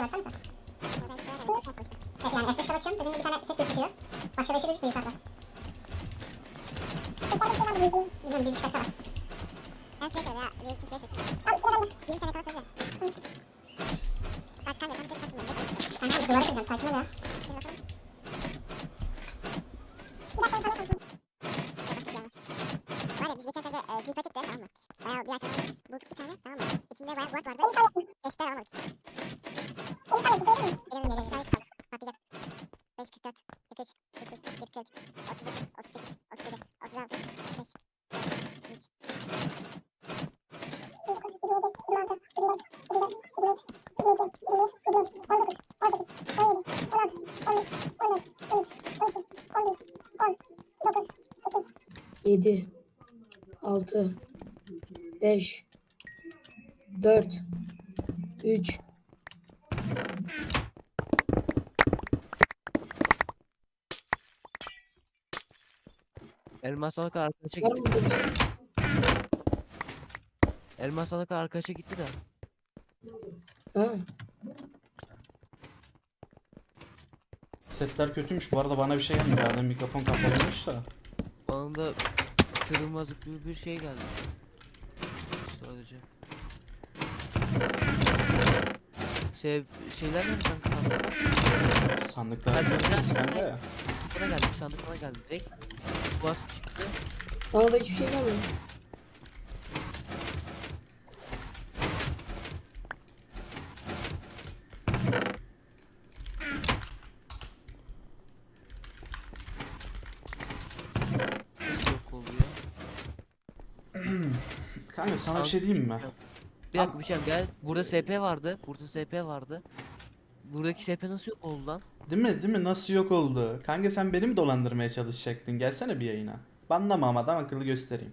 Baksana sen. Evet yani F5'e bakıyorum. Dediğim gibi bir tane set gözüküyor. Başka da bir şey gözükmüyor yukarıda. Bilmiyorum bir çıkartma var. Ben şey söylüyorum ya. Reis'in şey sesi. Tamam bir şey geldi. 20 sene kala söyle. Bak kanka tam tek takımda. Kanka duvara kıracağım. Sakin ol ya. Şimdi bakalım. Bir dakika sana konuşalım. Var ya biz geçen sene e, Deep açıktı tamam mı? Bayağı bir arkadaşım bulduk bir tane tamam mı? İçinde bayağı guard vardı. Ester almadık. Gelelim gelelim. Şahit kaldık. Patlayacak. 5, 44, 43, 42, 40, 39, 38, 37, 36, 35, 23. 29, 27, 26, 25, 24, 23, 22, 21, 22, 19, 18, 17, 16, 15, 14, 13, 12, 11, 10, 9, 8, 7 6 5 4 3 Elmas Alaka arkadaşa gitti. bir? Elmas Alaka arkadaşa gitti de. Ha, Setler kötüymüş. Bu arada bana bir şey gelmedi. Adam mikrofon kapalıymış da. Bana da kırılmazlık gibi bir şey geldi. Sev şeyler mi kanka sandık? Sandıklar kanka ya. Bana geldi bir sandık bana geldi direkt. Bas çıktı. bana da hiçbir şey gelmedi. Kanka sana bir şey diyeyim mi? Bir dakika bir şey gel. Burada SP vardı. Burada SP vardı. Buradaki SP nasıl yok oldu lan? Değil mi? Değil mi? Nasıl yok oldu? Kanka sen beni mi dolandırmaya çalışacaktın? Gelsene bir yayına. Banlama ama adam akıllı göstereyim.